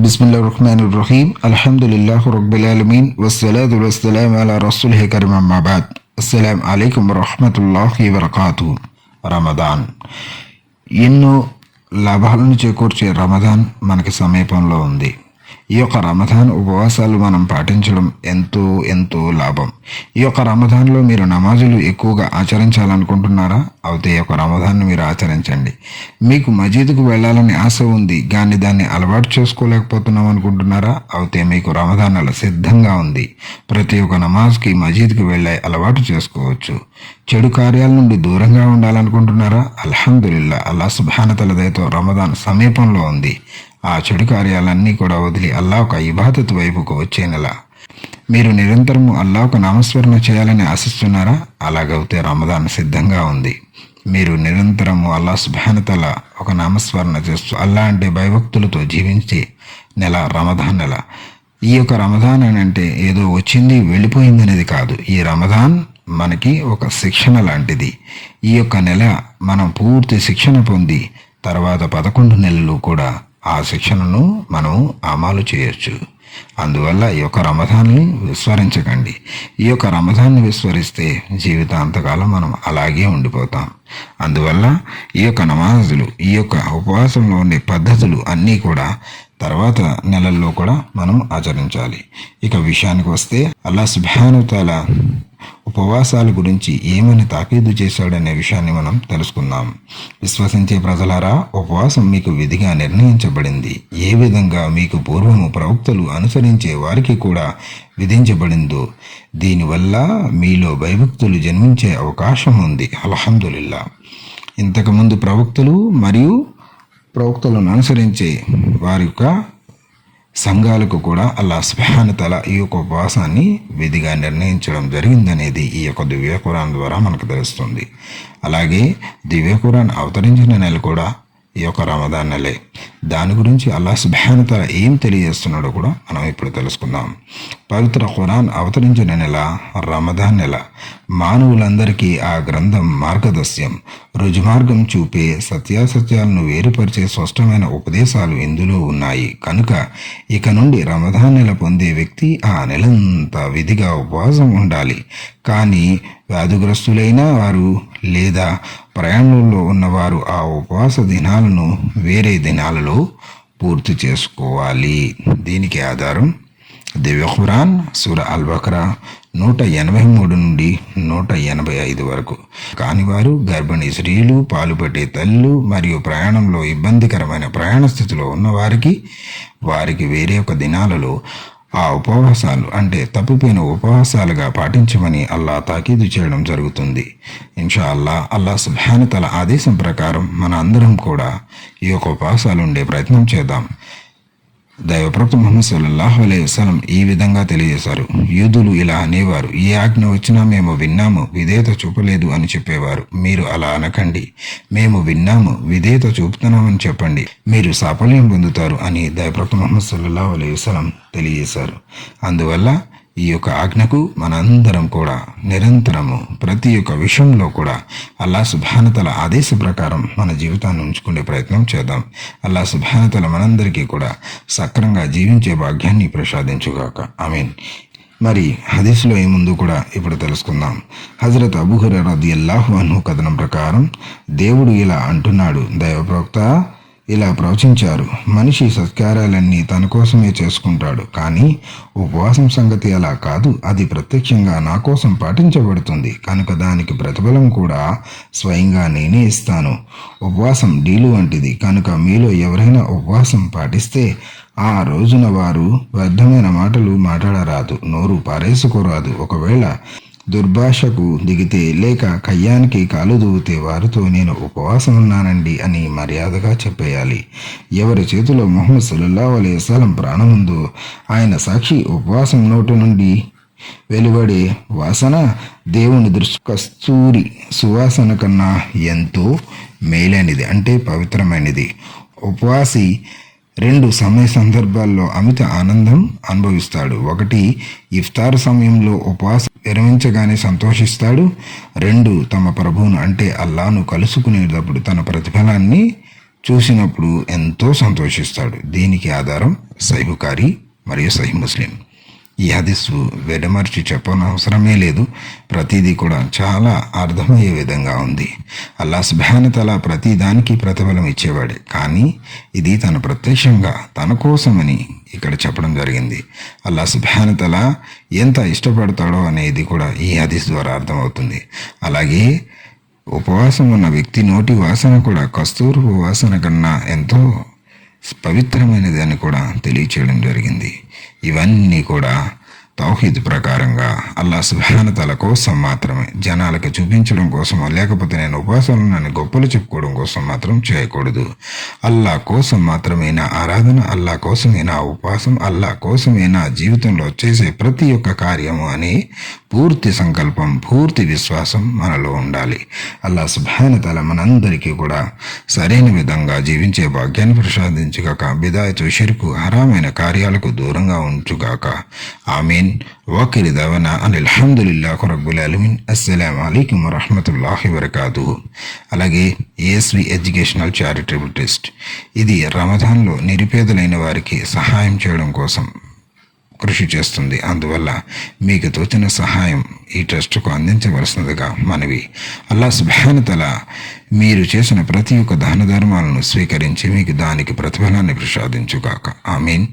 బిస్మిల్లా రహమాన్ రహీం అల్హమ్దుల్లాహ్ రబ్బిలాలమీన్ వస్సలాదు వస్సలాం అలా రసూల్ కరీం అమ్మాబాద్ అస్సలాం అలైకుం వరహమతుల్లాహి వరకాతు రమదాన్ ఎన్నో లాభాలను చేకూర్చే రమదాన్ మనకి సమీపంలో ఉంది ఈ యొక్క రమదాన్ ఉపవాసాలు మనం పాటించడం ఎంతో ఎంతో లాభం. ఈ యొక్క రమదాన్లో మీరు నమాజులు ఎక్కువగా ఆచరించాలనుకుంటున్నారా? అయితే ఈ యొక్క రమదాన్ని మీరు ఆచరించండి. మీకు మజీద్కు వెళ్ళాలని ఆశ ఉంది కానీ దాన్ని అలవాటు చేసుకోలేకపోతున్నాం అనుకుంటున్నారా? అయితే మీకు రమదాన్ అలా సిద్ధంగా ఉంది. ప్రతి ఒక్క నమాజ్కి మజీద్కి వెళ్ళే అలవాటు చేసుకోవచ్చు. చెడు కార్యాల నుండి దూరంగా ఉండాలనుకుంటున్నారా? అల్హందుల్లా అల్లా సుబానతల దయతో రమదాన్ సమీపంలో ఉంది. ఆ చెడు కార్యాలన్నీ కూడా వదిలి అల్లా ఒక ఇబాదత్ వైపుకు వచ్చే నెల మీరు నిరంతరము అల్లా ఒక నామస్మరణ చేయాలని ఆశిస్తున్నారా? అలాగైతే రమదాన్ సిద్ధంగా ఉంది. మీరు నిరంతరము అల్లా సుభానతల ఒక నామస్మరణ చేస్తూ అల్లా అంటే భయభక్తులతో జీవించే నెల రమదాన్ నెల. ఈ యొక్క రమదాన్ అని అంటే ఏదో వచ్చింది వెళ్ళిపోయింది అనేది కాదు. ఈ రమదాన్ మనకి ఒక శిక్షణ లాంటిది. ఈ యొక్క నెల మనం పూర్తి శిక్షణ పొంది తర్వాత పదకొండు నెలలు కూడా ఆ శిక్షణను మనం అమలు చేయొచ్చు. అందువల్ల ఈ యొక్క రమధాన్ని విస్మరించకండి. ఈ యొక్క రమధాన్ని విస్మరిస్తే జీవితాంతకాలం మనం అలాగే ఉండిపోతాం. అందువల్ల ఈ యొక్క నమాజులు ఈ యొక్క ఉపవాసంలో ఉండే పద్ధతులు అన్నీ కూడా తర్వాత నెలల్లో కూడా మనం ఆచరించాలి. ఇక విషయానికి వస్తే అల్లా సుభానుతాల ఉపవాసాల గురించి ఏమని తాకీదు చేశాడనే విషయాన్ని మనం తెలుసుకుందాం. విశ్వసించే ప్రజలారా ఉపవాసం మీకు విధిగా నిర్ణయించబడింది. ఏ విధంగా మీకు పూర్వము ప్రవక్తలు అనుసరించే వారికి కూడా విధించబడిందో దీనివల్ల మీలో భయభక్తులు జన్మించే అవకాశం ఉంది. అల్హమ్దులిల్లా. ఇంతకుముందు ప్రవక్తలు మరియు ప్రవక్తలను అనుసరించే వారి యొక్క సంఘాలకు కూడా అల్లా సుబానతల ఈ యొక్క ఉపవాసాన్ని విధిగా నిర్ణయించడం జరిగిందనేది ఈ యొక్క దివ్యకురాన్ ద్వారా మనకు తెలుస్తుంది. అలాగే దివ్యకురాన్ అవతరించిన నెల కూడా ఈ యొక్క రమదాన్ నెలే. దాని గురించి అల్లా సుబానతల ఏం తెలియజేస్తున్నాడో కూడా మనం ఇప్పుడు తెలుసుకుందాం. పవిత్ర ఖురాన్ అవతరించిన నెల రమదాన్ నెల. మానవులందరికీ ఆ గ్రంథం మార్గదర్శ్యం రుజుమార్గం చూపే సత్యాసత్యాలను వేరుపరిచే స్పష్టమైన ఉపదేశాలు ఇందులో ఉన్నాయి. కనుక ఇక నుండి రమదాన్ నెల పొందే వ్యక్తి ఆ నెలంతా విధిగా ఉపవాసం ఉండాలి. కానీ వ్యాధిగ్రస్తులైన వారు లేదా ప్రయాణంలో ఉన్నవారు ఆ ఉపవాస దినాలను వేరే దినాలలో పూర్తి చేసుకోవాలి. దీనికి ఆధారం దివ్య ఖురాన్ సూర అల్ బక్రా నూట ఎనభై మూడు నుండి నూట ఎనభై ఐదు వరకు. కాని వారు గర్భిణీ స్త్రీలు పాలుపట్టే తల్లు మరియు ప్రయాణంలో ఇబ్బందికరమైన ప్రయాణ స్థితిలో ఉన్నవారికి వారికి వేరే ఒక దినాలలో ఆ ఉపవాసాలు అంటే తప్పిపోయిన ఉపవాసాలుగా పాటించమని అల్లా తాకీదు చేయడం జరుగుతుంది. ఇన్షా అల్లా అల్లా సుభానితల ఆదేశం ప్రకారం మన అందరం కూడా ఈ యొక్క ఉపవాసాలు ఉండే ప్రయత్నం చేద్దాం. దైవప్రవక్త ముహమ్మద్ సల్లల్లాహు అలై వసలం ఈ విధంగా తెలియజేశారు. యూదులు ఇలా అనేవారు ఏ ఆజ్ఞ వచ్చినా మేము విన్నాము విధేయత చూపలేదు అని చెప్పేవారు. మీరు అలా అనకండి మేము విన్నాము విధేయత చూపుతున్నామని చెప్పండి మీరు సాఫల్యం పొందుతారు అని దైవప్రవక్త ముహమ్మద్ సల్లల్లాహు అలై వసలం తెలియజేశారు. అందువల్ల ఈ యొక్క ఆజ్ఞకు మనందరం కూడా నిరంతరము ప్రతి ఒక్క విషయంలో కూడా అల్లా సుభానతల ఆదేశ ప్రకారం మన జీవితాన్ని ఉంచుకునే ప్రయత్నం చేద్దాం. అల్లా సుభానతల మనందరికీ కూడా సక్రంగా జీవించే భాగ్యాన్ని ప్రసాదించుగాక. మీన్ మరి హదీస్లో ఏముందో కూడా ఇప్పుడు తెలుసుకుందాం. హజరత్ అబుహుర రది అల్లాహు అన్హు కథనం ప్రకారం దేవుడు ఇలా అంటున్నాడు దైవప్రవక్త ఇలా ప్రవచించారు. మనిషి సత్కారాలన్నీ తన కోసమే చేసుకుంటాడు. కానీ ఉపవాసం సంగతి అలా కాదు. అది ప్రత్యక్షంగా నా కోసం పాటించబడుతుంది. కనుక దానికి ప్రతిఫలం కూడా స్వయంగా నేనే ఇస్తాను. ఉపవాసం డీలు వంటిది. కనుక మీలో ఎవరైనా ఉపవాసం పాటిస్తే ఆ రోజున వారు వ్యర్థమైన మాటలు మాట్లాడరాదు. నోరు పారేసుకోరాదు. ఒకవేళ దుర్భాషకు దిగితే లేక కయ్యానికి కాలు దూవితే వారితో నేను ఉపవాసం ఉన్నానండి అని మర్యాదగా చెప్పేయాలి. ఎవరి చేతిలో మొహమ్మద్ సల్లా అలై ప్రాణం ప్రాణముందో ఆయన సాక్షి ఉపవాసం నోటి నుండి వెలువడే వాసన దేవుని దృష్టి కస్తూరి సువాసన కన్నా ఎంతో మేలైనది అంటే పవిత్రమైనది. ఉపవాసి రెండు సమయ సందర్భాల్లో అమిత ఆనందం అనుభవిస్తాడు. ఒకటి ఇఫ్తార్ సమయంలో ఉపవాస విరమించగానే సంతోషిస్తాడు. రెండు తమ ప్రభువును అంటే అల్లాను కలుసుకునేటప్పుడు తన ప్రతిఫలాన్ని చూసినప్పుడు ఎంతో సంతోషిస్తాడు. దీనికి ఆధారం సైబుకారి మరియు సహి ముస్లిం. ఈ హదిస్సు వెడమర్చి చెప్పనవసరమే లేదు. ప్రతిదీ కూడా చాలా అర్థమయ్యే విధంగా ఉంది. అల్లా సుభానతల ప్రతి దానికి ప్రతిఫలం ఇచ్చేవాడే. కానీ ఇది తన ప్రత్యక్షంగా తన కోసమని ఇక్కడ చెప్పడం జరిగింది. అల్లా సుభానతల ఎంత ఇష్టపడతాడో అనేది కూడా ఈ హదీస్ ద్వారా అర్థమవుతుంది. అలాగే ఉపవాసం ఉన్న వ్యక్తి నోటి వాసన కూడా కస్తూరు వాసన కన్నా ఎంతో పవిత్రమైనది అని కూడా తెలియచేయడం జరిగింది. ఇవన్నీ కూడా తౌహీద్ ప్రకారంగా అల్లా సుభానతల కోసం మాత్రమే. జనాలకు చూపించడం కోసమో లేకపోతే నేను ఉపవాసాలు నన్ను గొప్పలు చెప్పుకోవడం కోసం మాత్రం చేయకూడదు. అల్లా కోసం మాత్రమే నా ఆరాధన? అల్లా కోసమే నా ఉపాసం అల్లా కోసమే నా జీవితంలో చేసే ప్రతి ఒక్క కార్యము అని పూర్తి సంకల్పం పూర్తి విశ్వాసం మనలో ఉండాలి. అల్లా సుభానతల మనందరికీ కూడా సరైన విధంగా జీవించే భాగ్యాన్ని ప్రసాదించుగాక బిదాయతు షిరుకు హరామైన కార్యాలకు దూరంగా ఉంచుగాక. ఆమీన్. వాకిరి దవన అని అల్హమ్దుల్లాహు రబ్బుల్ అలమిన్ అస్సలం అయికం వరహమతుల్లాహి వరకాదు అలాగే ఏఎస్వి ఎడ్యుకేషనల్ చారిటబుల్ ట్రస్ట్ ఇది రమదాన్లో నిరుపేదలైన వారికి సహాయం చేయడం కోసం కృషి చేస్తుంది. అందువల్ల మీకు తోచిన సహాయం ఈ ట్రస్టుకు అందించవలసినదిగా మనవి. అల్లా సుభానతల మీరు చేసిన ప్రతి ఒక్క దాన ధర్మాలను స్వీకరించి మీకు దానికి ప్రతిఫలాన్ని ప్రసాదించుగాక. I mean